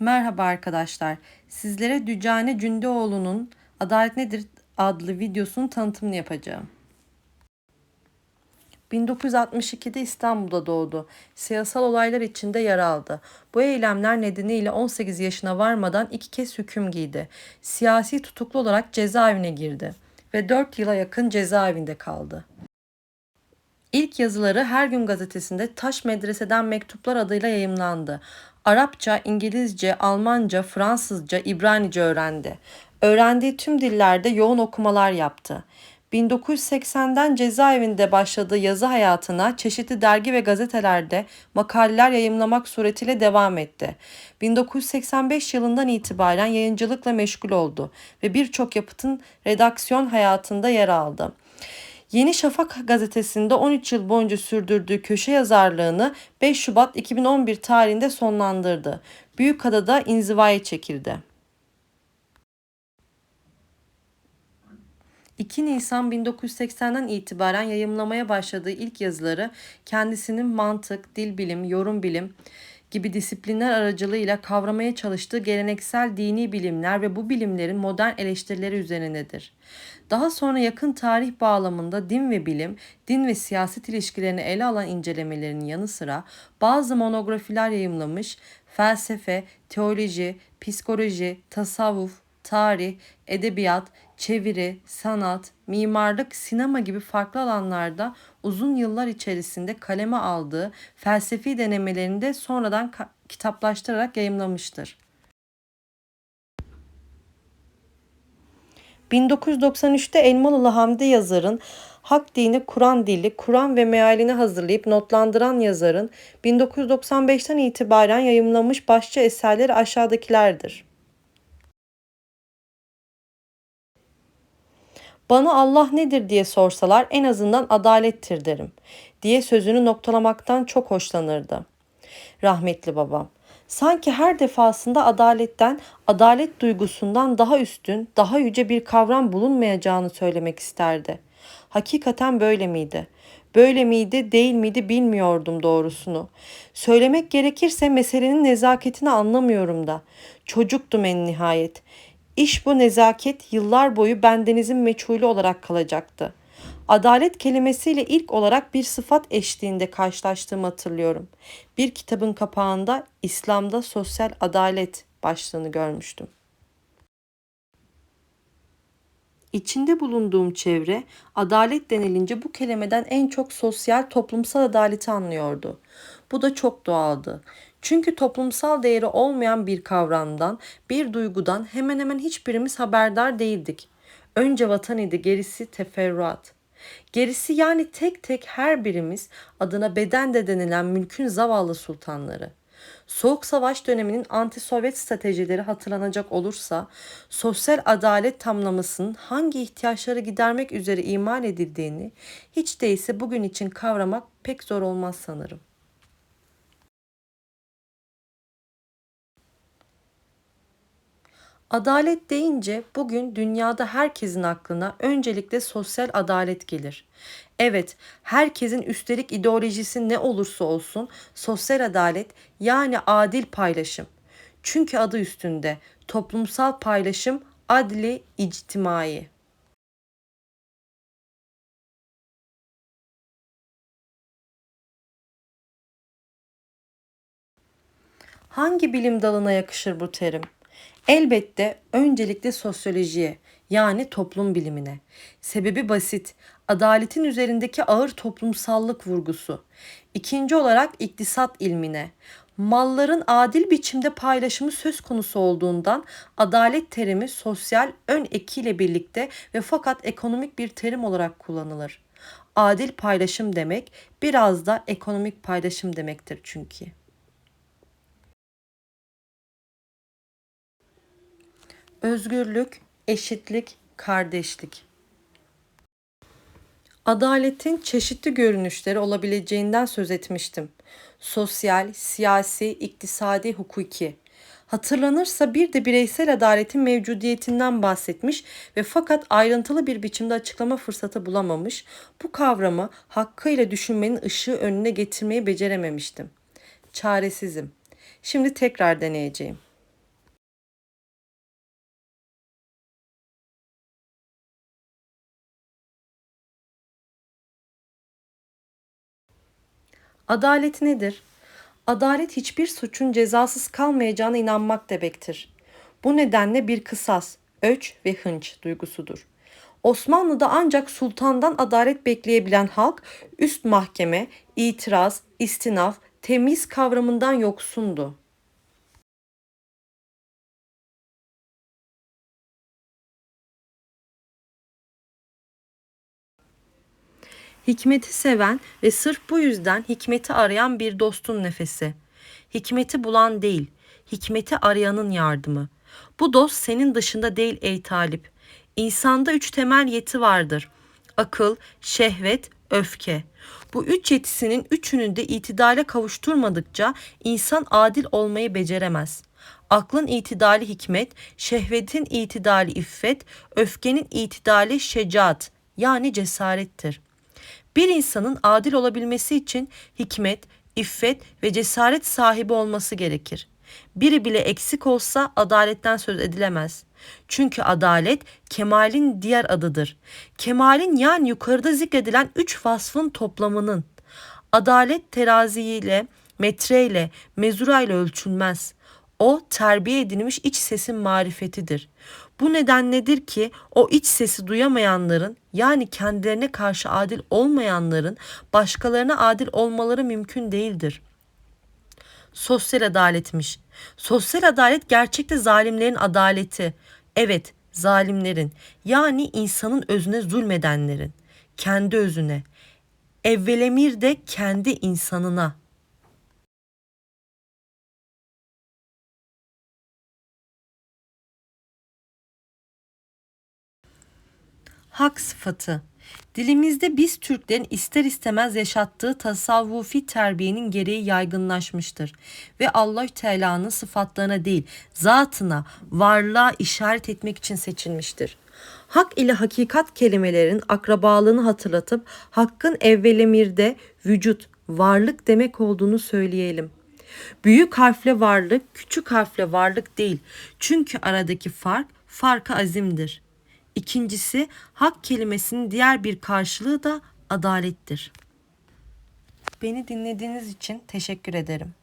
Merhaba arkadaşlar. Sizlere Dücane Cündeoğlu'nun Adalet Nedir adlı videosunun tanıtımını yapacağım. 1962'de İstanbul'da doğdu. Siyasal olaylar içinde yer aldı. Bu eylemler nedeniyle 18 yaşına varmadan iki kez hüküm giydi. Siyasi tutuklu olarak cezaevine girdi ve 4 yıla yakın cezaevinde kaldı. İlk yazıları Her Gün gazetesinde Taş Medrese'den Mektuplar adıyla yayımlandı. Arapça, İngilizce, Almanca, Fransızca, İbranice öğrendi. Öğrendiği tüm dillerde yoğun okumalar yaptı. 1980'den cezaevinde başladığı yazı hayatına çeşitli dergi ve gazetelerde makaleler yayımlamak suretiyle devam etti. 1985 yılından itibaren yayıncılıkla meşgul oldu ve birçok yapıtın redaksiyon hayatında yer aldı. Yeni Şafak gazetesinde 13 yıl boyunca sürdürdüğü köşe yazarlığını 5 Şubat 2011 tarihinde sonlandırdı. Büyükada'da inzivaya çekildi. 2 Nisan 1980'den itibaren yayımlamaya başladığı ilk yazıları kendisinin mantık, dil bilim, yorum bilim gibi disiplinler aracılığıyla kavramaya çalıştığı geleneksel dini bilimler ve bu bilimlerin modern eleştirileri üzerinedir. Daha sonra yakın tarih bağlamında din ve bilim, din ve siyaset ilişkilerini ele alan incelemelerinin yanı sıra bazı monografiler yayımlamış, felsefe, teoloji, psikoloji, tasavvuf, tarih, edebiyat, çeviri, sanat, mimarlık, sinema gibi farklı alanlarda uzun yıllar içerisinde kaleme aldığı felsefi denemelerini de sonradan kitaplaştırarak yayımlamıştır. 1993'te Elmalılı Hamdi yazarın Hak Dini Kur'an Dili, Kur'an ve mealini hazırlayıp notlandıran yazarın 1995'ten itibaren yayımlamış başça eserleri aşağıdakilerdir. Bana Allah nedir diye sorsalar en azından adalettir derim diye sözünü noktalamaktan çok hoşlanırdı. Rahmetli babam. Sanki her defasında adaletten, adalet duygusundan daha üstün, daha yüce bir kavram bulunmayacağını söylemek isterdi. Hakikaten böyle miydi? Böyle miydi, değil miydi bilmiyordum doğrusunu. Söylemek gerekirse meselenin nezaketini anlamıyorum da. Çocuktum en nihayet. İş bu nezaket yıllar boyu bendenizin meçhulü olarak kalacaktı. Adalet kelimesiyle ilk olarak bir sıfat eşliğinde karşılaştığımı hatırlıyorum. Bir kitabın kapağında İslam'da sosyal adalet başlığını görmüştüm. İçinde bulunduğum çevre adalet denilince bu kelimeden en çok sosyal toplumsal adaleti anlıyordu. Bu da çok doğaldı. Çünkü toplumsal değeri olmayan bir kavramdan, bir duygudan hemen hemen hiçbirimiz haberdar değildik. Önce vatan idi, gerisi teferruat. Gerisi yani tek tek her birimiz adına beden de denilen mülkün zavallı sultanları. Soğuk Savaş döneminin anti-Sovyet stratejileri hatırlanacak olursa, sosyal adalet tamlamasının hangi ihtiyaçları gidermek üzere imal edildiğini hiç değilse bugün için kavramak pek zor olmaz sanırım. Adalet deyince bugün dünyada herkesin aklına öncelikle sosyal adalet gelir. Evet, herkesin üstelik ideolojisi ne olursa olsun sosyal adalet yani adil paylaşım. Çünkü adı üstünde toplumsal paylaşım adli ictimai. Hangi bilim dalına yakışır bu terim? Elbette öncelikle sosyolojiye yani toplum bilimine. Sebebi basit. Adaletin üzerindeki ağır toplumsallık vurgusu. İkinci olarak iktisat ilmine. Malların adil biçimde paylaşımı söz konusu olduğundan adalet terimi sosyal ön ekiyle birlikte ve fakat ekonomik bir terim olarak kullanılır. Adil paylaşım demek biraz da ekonomik paylaşım demektir çünkü. Özgürlük, eşitlik, kardeşlik. Adaletin çeşitli görünüşleri olabileceğinden söz etmiştim. Sosyal, siyasi, iktisadi, hukuki. Hatırlanırsa bir de bireysel adaletin mevcudiyetinden bahsetmiş ve fakat ayrıntılı bir biçimde açıklama fırsatı bulamamış, bu kavramı hakkıyla düşünmenin ışığı önüne getirmeyi becerememiştim. Çaresizim. Şimdi tekrar deneyeceğim. Adalet nedir? Adalet hiçbir suçun cezasız kalmayacağına inanmak demektir. Bu nedenle bir kısas, öç ve hınç duygusudur. Osmanlı'da ancak sultandan adalet bekleyebilen halk üst mahkeme, itiraz, istinaf, temiz kavramından yoksundu. Hikmeti seven ve sırf bu yüzden hikmeti arayan bir dostun nefesi. Hikmeti bulan değil, hikmeti arayanın yardımı. Bu dost senin dışında değil ey talip. İnsanda üç temel yeti vardır. Akıl, şehvet, öfke. Bu üç yetisinin üçünü de itidale kavuşturmadıkça insan adil olmayı beceremez. Aklın itidali hikmet, şehvetin itidali iffet, öfkenin itidali şecaat yani cesarettir. Bir insanın adil olabilmesi için hikmet, iffet ve cesaret sahibi olması gerekir. Biri bile eksik olsa adaletten söz edilemez. Çünkü adalet kemalin diğer adıdır. Kemalin yani yukarıda zikredilen üç vasfın toplamının. Adalet teraziyle, metreyle, mezurayla ölçülmez. O terbiye edilmiş iç sesin marifetidir. Bu nedenledir ki o iç sesi duyamayanların yani kendilerine karşı adil olmayanların başkalarına adil olmaları mümkün değildir. Sosyal adaletmiş. Sosyal adalet gerçekte zalimlerin adaleti. Evet, zalimlerin yani insanın özüne zulmedenlerin kendi özüne. Evvelemir de kendi insanına. Hak sıfatı. Dilimizde biz Türklerin ister istemez yaşattığı tasavvufi terbiyenin gereği yaygınlaşmıştır ve Allah Teala'nın sıfatlarına değil, zatına, varlığa işaret etmek için seçilmiştir. Hak ile hakikat kelimelerin akrabalığını hatırlatıp hakkın evvelemirde vücut, varlık demek olduğunu söyleyelim. Büyük harfle varlık, küçük harfle varlık değil. Çünkü aradaki fark farkı azimdir. İkincisi hak kelimesinin diğer bir karşılığı da adalettir. Beni dinlediğiniz için teşekkür ederim.